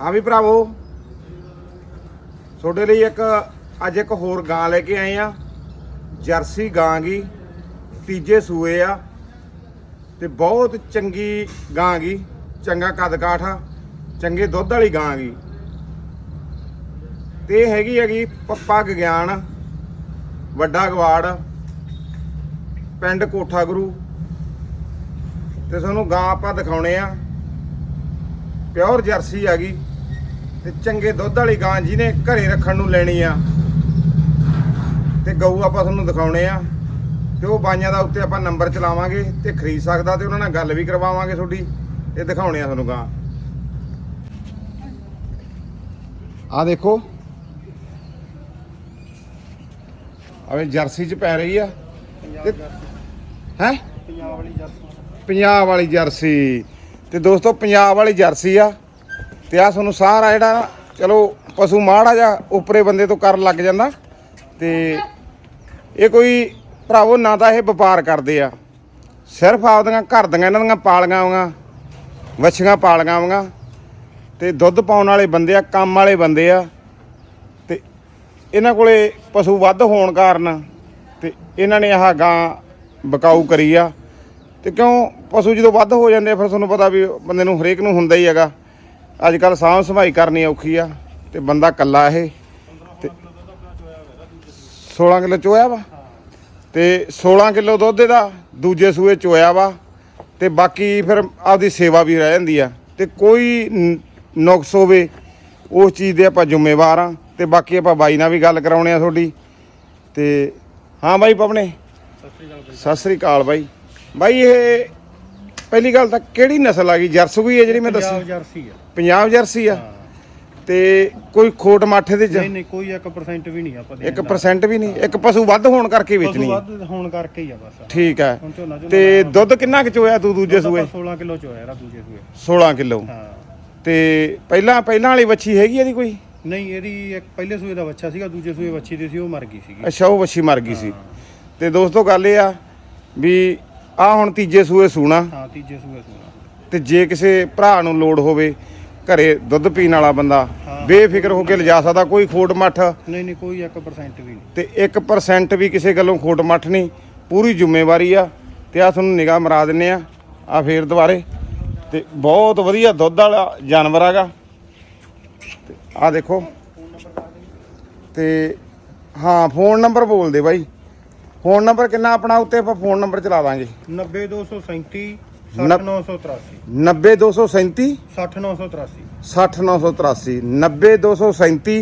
ਹਾਂ ਵੀ ਭਰਾਵੋ, ਤੁਹਾਡੇ ਲਈ ਇੱਕ, ਅੱਜ ਇੱਕ ਹੋਰ ਗਾਂ ਲੈ ਕੇ ਆਏ ਆ। ਜਰਸੀ ਗਾਂ ਗਈ ਤੀਜੇ ਸੂਏ ਆ। ਤੇ ਬਹੁਤ ਚੰਗੀ ਗਾਂ ਗੀ, ਚੰਗਾ ਕੱਦ ਕਾਠ ਆ, ਚੰਗੇ ਦੁੱਧ ਵਾਲੀ ਗਾਂ ਗੀ। ਤੇ ਇਹ ਹੈਗੀ ਹੈਗੀ ਪੱਪਾ ਗਿਆਨ ਵੱਡਾ ਗਵਾੜ, ਪਿੰਡ ਕੋਠਾ ਗੁਰੂ। ਤੇ ਤੁਹਾਨੂੰ ਗਾਂ ਆਪਾਂ ਦਿਖਾਉਣੇ ਆ। ਪਿਓਰ ਜਰਸੀ ਆ ਗਈ ਤੇ ਚੰਗੇ ਦੁੱਧ ਵਾਲੀ ਗਾਂ ਜਿਹਨੇ ਘਰੇ ਰੱਖਣ ਨੂੰ ਲੈਣੀ ਆ। ਤੇ ਗਊ ਆਪਾਂ ਤੁਹਾਨੂੰ ਦਿਖਾਉਣੇ ਆ। ਤੇ ਉਹ ਬਾਈਆਂ ਦਾ ਉੱਤੇ ਆਪਾਂ ਨੰਬਰ ਚਲਾਵਾਂਗੇ ਤੇ ਖਰੀਦ ਸਕਦਾ ਤੇ ਉਹਨਾਂ ਨਾਲ ਗੱਲ ਵੀ ਕਰਵਾਵਾਂਗੇ ਤੁਹਾਡੀ। ਤੇ ਦਿਖਾਉਣੇ ਆ ਤੁਹਾਨੂੰ ਗਾਂ। ਆ ਦੇਖੋ। ਆਵੇ ਜਰਸੀ ਚ ਪੈ ਰਹੀ ਆ। ਹੈ? ਪੰਜਾਬ ਵਾਲੀ ਜਰਸੀ। ਪੰਜਾਬ ਵਾਲੀ ਜਰਸੀ। ਤੇ ਦੋਸਤੋ ਪੰਜਾਬ ਵਾਲੀ ਜਰਸੀ ਆ। ਤੇ ਆ ਤੁਹਾਨੂੰ ਸਾਰਾ ਜਿਹੜਾ ਚਲੋ ਪਸ਼ੂ ਮਾੜਾ ਜਾਂ ਉਪਰੇ ਬੰਦੇ ਤੋਂ ਕਰਨ ਲੱਗ ਜਾਂਦਾ ਤੇ ਇਹ ਕੋਈ ਭਰਾਵੋ ਨਾ ਤਾਂ ਇਹ ਵਪਾਰ ਕਰਦੇ ਆ। ਸਿਰਫ ਆਪਦੀਆਂ ਘਰ ਦੀਆਂ ਇਹਨਾਂ ਦੀਆਂ ਪਾਲੀਆਂ ਆਉਂਗਾ ਵੱਛੀਆਂ ਪਾਲੀਆਂ ਆਉਂਗਾ ਤੇ ਦੁੱਧ ਪਾਉਣ ਵਾਲੇ ਬੰਦੇ ਆ, ਕੰਮ ਵਾਲੇ ਬੰਦੇ ਆ ਤੇ ਇਹਨਾਂ ਕੋਲੇ ਪਸ਼ੂ ਵੱਧ ਹੋਣ ਕਾਰਨ ਤੇ ਇਹਨਾਂ ਨੇ ਆਹ ਗਾਂ ਬਕਾਊ ਕਰੀ ਆ। ਤੇ ਕਿਉਂ ਪਸ਼ੂ ਜਦੋਂ ਵੱਧ ਹੋ ਜਾਂਦੇ ਆ, ਫਿਰ ਤੁਹਾਨੂੰ ਪਤਾ ਵੀ ਬੰਦੇ ਨੂੰ ਹਰੇਕ ਨੂੰ ਹੁੰਦਾ ਹੀ ਹੈਗਾ। ਅੱਜ ਕੱਲ ਸਾਂਭ ਸੰਭਾਈ ਕਰਨੀ ਔਖੀ ਆ ਤੇ ਬੰਦਾ ਕੱਲਾ ਇਹ ਤੇ 16 ਕਿਲੋ ਚੋਇਆ ਵਾ ਤੇ 16 ਕਿਲੋ ਦੁੱਧ ਦਾ ਦੂਜੇ ਸੂਏ ਚੋਇਆ ਵਾ ਤੇ ਬਾਕੀ ਫਿਰ ਆਪਦੀ ਸੇਵਾ ਵੀ ਰਹਿ ਜਾਂਦੀ ਆ ਤੇ ਕੋਈ ਨੁਕਸ ਹੋਵੇ ਉਸ ਚੀਜ਼ ਦੇ ਆਪਾਂ ਜ਼ਿੰਮੇਵਾਰ ਆ ਤੇ ਬਾਕੀ ਆਪਾਂ ਬਾਈ ਨਾਲ ਵੀ ਗੱਲ ਕਰਾਉਣੇ ਆ ਤੁਹਾਡੀ ਤੇ ਹਾਂ ਬਾਈ ਪਵਨੇ। ਸਤਿ ਸ੍ਰੀ ਅਕਾਲ ਸਤਿ ਸ੍ਰੀ ਅਕਾਲ ਬਾਈ। ਬਾਈ ਇਹ ਪਹਿਲੀ ਗੱਲ ਤਾਂ ਕਿਹੜੀ ਨਸਲ ਆ ਗਈ? ਜਰਸੂਈ ਹੈ ਜਿਹੜੀ ਮੈਂ ਦੱਸੀ। ਪੰਜਾਬ ਜਰਸੀ ਆ। ਪੰਜਾਬ ਜਰਸੀ ਆ? ਤੇ ਕੋਈ ਖੋਟ ਮਾਠੇ ਦੇ ਨਹੀਂ ਨਹੀਂ ਕੋਈ 1% ਵੀ ਨਹੀਂ ਆਪਾਂ ਦਾ। 1% ਵੀ ਨਹੀਂ? ਇੱਕ ਪਸ਼ੂ ਵੱਧ ਹੋਣ ਕਰਕੇ ਵੇਚਣੀ ਹੈ। ਵੱਧ ਹੋਣ ਕਰਕੇ ਹੀ ਆ ਬਸ। ਠੀਕ ਹੈ। ਹੁਣ ਝੋਨਾ ਝੋਨਾ ਤੇ ਦੁੱਧ ਕਿੰਨਾ ਕੁ ਚੋਇਆ ਤੂੰ ਦੂਜੇ ਸੂਏ? 16 ਕਿਲੋ ਚ ਹੋਇਆ ਰਾ ਦੂਜੇ ਸੂਏ। 16 ਕਿਲੋ। ਹਾਂ। ਤੇ ਪਹਿਲਾਂ ਪਹਿਲਾਂ ਵਾਲੀ ਵੱਛੀ ਹੈਗੀ ਇਹਦੀ ਕੋਈ? ਨਹੀਂ ਇਹਦੀ ਇੱਕ ਪਹਿਲੇ ਸੂਏ ਦਾ ਬੱਚਾ ਸੀਗਾ ਦੂਜੇ ਸੂਏ ਬੱਚੀ ਦੀ ਸੀ ਉਹ ਮਰ ਗਈ ਸੀਗੀ। ਅੱਛਾ ਉਹ ਵੱਛੀ ਮਰ ਗਈ ਸੀ। ਤੇ ਦੋਸਤੋ ਗੱਲ ਇਹ ਆ ਵੀ ਆ ਹੁਣ ਤੀਜੇ ਸੂਏ ਸੂਣਾ। ਹਾਂ ਤੀਜੇ ਸੂਏ ਸੂਆ ਤੇ ਜੇ ਕਿਸੇ ਭਰਾ ਨੂੰ ਲੋੜ ਹੋਵੇ ਘਰੇ ਦੁੱਧ ਪੀਣ ਵਾਲਾ ਬੰਦਾ। ਬੇਫਿਕਰ ਹੋ ਕੇ ਲਿਜਾ ਸਕਦਾ ਕੋਈ ਖੋਟ ਮੱਠ। ਨਹੀਂ ਨਹੀਂ ਕੋਈ 1% ਵੀ ਨਹੀਂ। ਤੇ 1% ਵੀ ਕਿਸੇ ਗੱਲੋਂ ਖੋਟ ਮੱਠ ਨਹੀਂ ਪੂਰੀ ਜ਼ਿੰਮੇਵਾਰੀ ਆ। ਤੇ ਆ ਤੁਹਾਨੂੰ ਨਿਗਾਹ ਮਰਾ ਦਿੰਨੇ ਆ ਆ ਫੇਰ ਦੁਬਾਰੇ। ਤੇ ਬਹੁਤ ਵਧੀਆ ਦੁੱਧ ਵਾਲਾ ਜਾਨਵਰ ਹੈਗਾ। ਤੇ ਆ ਦੇਖੋ। ਤੇ ਹਾਂ ਫੋਨ ਨੰਬਰ ਬੋਲ ਦੇ ਬਾਈ। ਫੋਨ ਨੰਬਰ ਕਿੰਨਾ ਆਪਣਾ ਉੱਤੇ ਆਪਾਂ ਫੋਨ ਨੰਬਰ ਚਲਾ ਦਾਂਗੇ? 90237 ਨੱਬ- 6983 90237 60983 60983 90237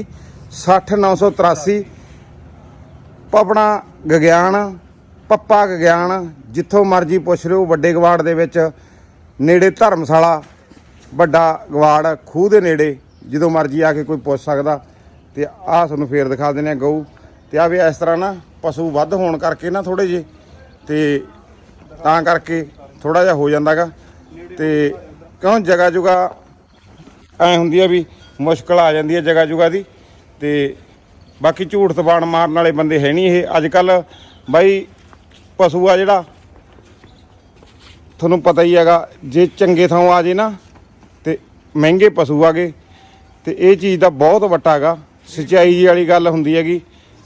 60983 ਪਪਣਾ ਗਗਿਆਨ ਪੱਪਾ ਗਗਿਆਨ ਜਿੱਥੋਂ ਮਰਜ਼ੀ ਪੁੱਛ ਲਿਓ ਵੱਡੇ ਗਵਾੜ ਦੇ ਵਿੱਚ ਨੇੜੇ ਧਰਮਸ਼ਾਲਾ ਵੱਡਾ ਗਵਾੜ ਖੂਹ ਦੇ ਨੇੜੇ ਜਦੋਂ ਮਰਜ਼ੀ ਆ ਕੇ ਕੋਈ ਪੁੱਛ ਸਕਦਾ। ਤੇ ਆਹ ਤੁਹਾਨੂੰ ਫੇਰ ਦਿਖਾ ਦਿੰਦੇ ਆ ਗਊ। ਤੇ ਆ ਵੀ ਇਸ ਤਰ੍ਹਾਂ ਨਾ ਪਸ਼ੂ ਵੱਧ ਹੋਣ ਕਰਕੇ ਨਾ ਥੋੜੇ ਜੇ ਤੇ ਤਾਂ ਕਰਕੇ ਥੋੜਾ ਜਿਹਾ ਹੋ ਜਾਂਦਾਗਾ ਤੇ ਕਿਉਂ ਜਗਾ ਜੁਗਾ ਐ ਹੁੰਦੀ ਆ ਵੀ ਮੁਸ਼ਕਲ ਆ ਜਾਂਦੀ ਹੈ ਜਗਾ ਜੁਗਾ ਦੀ ਤੇ ਬਾਕੀ ਝੂਠ ਤਬਾਣ ਮਾਰਨ ਵਾਲੇ ਬੰਦੇ ਹੈ ਨਹੀਂ ਇਹ। ਅੱਜ ਕੱਲ ਬਾਈ ਪਸ਼ੂ ਆ ਜਿਹੜਾ ਤੁਹਾਨੂੰ ਪਤਾ ਹੀ ਹੈਗਾ, ਜੇ ਚੰਗੇ ਥਾਂ ਆ ਜੇ ਨਾ ਤੇ ਮਹਿੰਗੇ ਪਸ਼ੂ ਆਗੇ ਤੇ ਇਹ ਚੀਜ਼ ਦਾ ਬਹੁਤ ਵੱਟਾ ਹੈਗਾ। ਸਚਾਈ ਵਾਲੀ ਗੱਲ ਹੁੰਦੀ ਹੈਗੀ।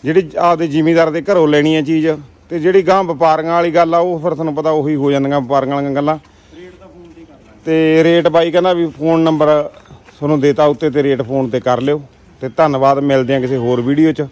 ਜਿਹੜੀ ਆਪਦੇ ਜ਼ਿਮੀਂਦਾਰ ਦੇ ਘਰੋਂ ਲੈਣੀ ਹੈ ਚੀਜ਼ ਤੇ ਜਿਹੜੀ ਗਾਂ ਵਪਾਰੀਆਂ ਵਾਲੀ ਗੱਲ ਆ, ਉਹ ਫਿਰ ਤੁਹਾਨੂੰ ਪਤਾ ਉਹੀ ਹੋ ਜਾਂਦੀਆਂ ਵਪਾਰੀਆਂ ਵਾਲੀਆਂ ਗੱਲਾਂ। ਤੇ ਰੇਟ ਬਾਈ ਕਹਿੰਦਾ ਵੀ ਫੋਨ ਨੰਬਰ ਤੁਹਾਨੂੰ ਦੇਤਾ ਉੱਤੇ ਤੇ ਰੇਟ ਫੋਨ ਤੇ ਕਰ ਲਿਓ। ਤੇ ਧੰਨਵਾਦ, ਮਿਲਦੇ ਆ ਕਿਸੇ ਹੋਰ ਵੀਡੀਓ 'ਚ।